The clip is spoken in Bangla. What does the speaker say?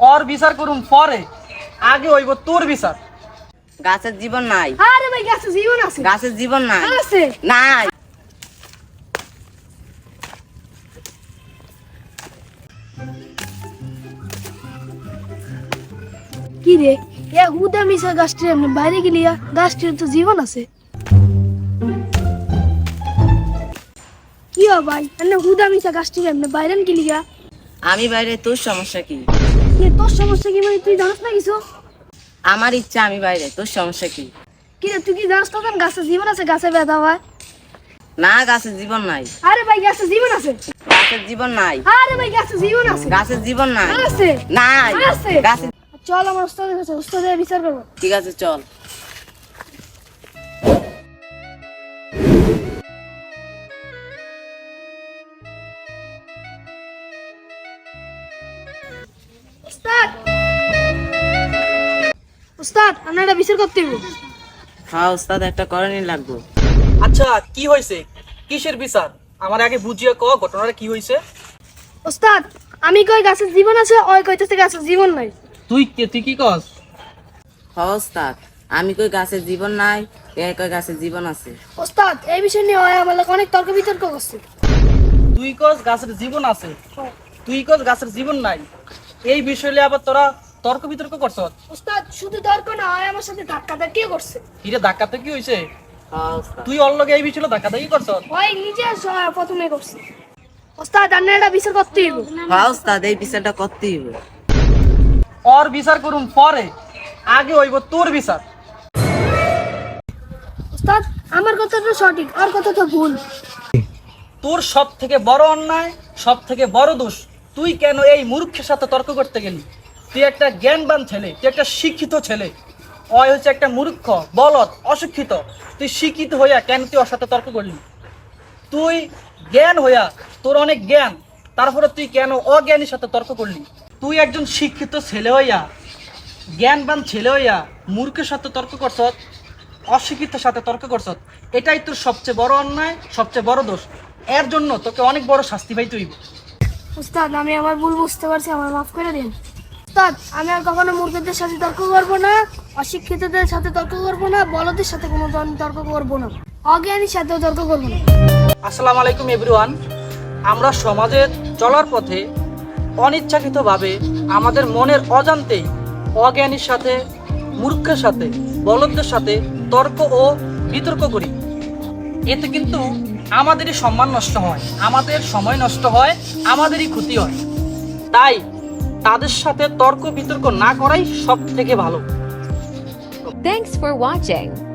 ওর বিচার করুম পরে। আগে হইব তোর বিচার। গাছের জীবন নাই। আরে ভাই গাছে জীবন আছে। গাছের জীবন নাই। আছে। নাই। কি রে? এ হুদা মিশা গাছটি এমনি বাইরে গেলিয়া গাছটির তো জীবন আছে। কি ভাই? এমনি হুদা মিশা গাছটি এমনি বাইরে গেলিয়া আমি বাইরে তোর সমস্যা কি? কি? তোর সমস্যা কি মানে তুই জানাস না কিছু? আমার ইচ্ছা আমি বাইরে তোর সমস্যা কি? কি রে তুই কি জানাস না গাছে জীবন আছে গাছে ব্যথা হয়? না গাছের জীবন নাই। আরে ভাই গাছে জীবন আছে? গাছের জীবন নাই। আরে ভাই গাছে জীবন আছে। গাছের জীবন নাই। আছে? নাই। আছে। গাছের চল আমার উস্তাদের কাছে উস্তাদের বিচার করব। ঠিক আছে চল। উস্তাদ! উস্তাদ আপনারা বিচার করতে হইব। হ্যাঁ উস্তাদ একটা করণই লাগবো। আচ্ছা কি হয়েছে? কিসের বিচার? আমার আগে বুঝিয়ে ক ঘটনাটা কি হয়েছে? ওস্তাদ আমি কই গাছের জীবন আছে ওই কইতেছে গাছের জীবন নাই। তুই কে তুই কি কস? হ্যাঁ উস্তাদ আমি কই গাছের জীবন নাই এ কই গাছের জীবন আছে। ওস্তাদ এই বিষয় নিয়ে হয় আমার লোক অনেক তর্ক বিতর্ক করছে। তুই কস গাছের জীবন আছে? তুই কস গাছের জীবন নাই? এই বিষয় নিয়ে আবার তোরা তর্ক বিতর্ক করছ? ওস্তাদ শুধু তর্ক না হয় আমার সাথে ধাক্কা ধাক্কি করছে। হিরে ধাক্কাতে কি হয়েছে হ্যাঁ তুই ওর লগে এই বিষয়ে ধাক্কা ধাক্কি করছ? ওই নিজে প্রথমে করছে। ওস্তাদ আপনারা বিচার করতে হইব। হ্যাঁ উস্তাদ এই বিচারটা করতেই হবে। ওর বিচার করুম পরে। আগে হইব তোর বিচার। ওস্তাদ আমার কথা তো সঠিক আর কথা তো ভুল। তোর সব থেকে বড় অন্যায় সব থেকে বড় দোষ। তুই কেন এই মূর্খের সাথে তর্ক করতে গেলি? তুই একটা জ্ঞানবান ছেলে, তুই একটা শিক্ষিত ছেলে। অয় হচ্ছে একটা মূর্খ, বলদ, অশিক্ষিত। তুই শিক্ষিত হইয়া কেন তুই ওর সাথে তর্ক করলি? তুই জ্ঞান হইয়া তোর অনেক জ্ঞান, তারপরে তুই কেন অজ্ঞানীর সাথে তর্ক করলি? তুই একজন শিক্ষিত ছেলে হইয়া, জ্ঞানবান ছেলে হইয়া মূর্খের সাথে তর্ক করছ অশিক্ষিতের সাথে তর্ক করছ এটাই তোর সবচেয়ে বড় অন্যায়, সবচেয়ে বড় দোষ। এর জন্য তোকে অনেক বড় শাস্তি পাইতে হইব। ওস্তাদ আমি আমার ভুল বুঝতে পারছি আমার মাফ করে দিন। ওস্তাদ আমি আর কখনো মূর্খদের সাথে তর্ক করব না, অশিক্ষিতদের সাথে তর্ক করব না, বলদের সাথে কোনো তর্ক করব না, অজ্ঞানীর সাথেও তর্ক করব না। আসসালামু আলাইকুম এভরিওয়ান আমরা সমাজে চলার পথে অনিচ্ছাকৃতভাবে আমাদের মনের অজান্তেই অজ্ঞানীর সাথে, মূর্খের সাথে বলদদের সাথে তর্ক ও বিতর্ক করি। এতে কিন্তু আমাদেরই সম্মান নষ্ট হয়, আমাদের সময় নষ্ট হয়, আমাদেরই ক্ষতি হয় তাই তাদের সাথে তর্ক বিতর্ক না করাই সব থেকে ভালো থ্যাংকস ফর watching.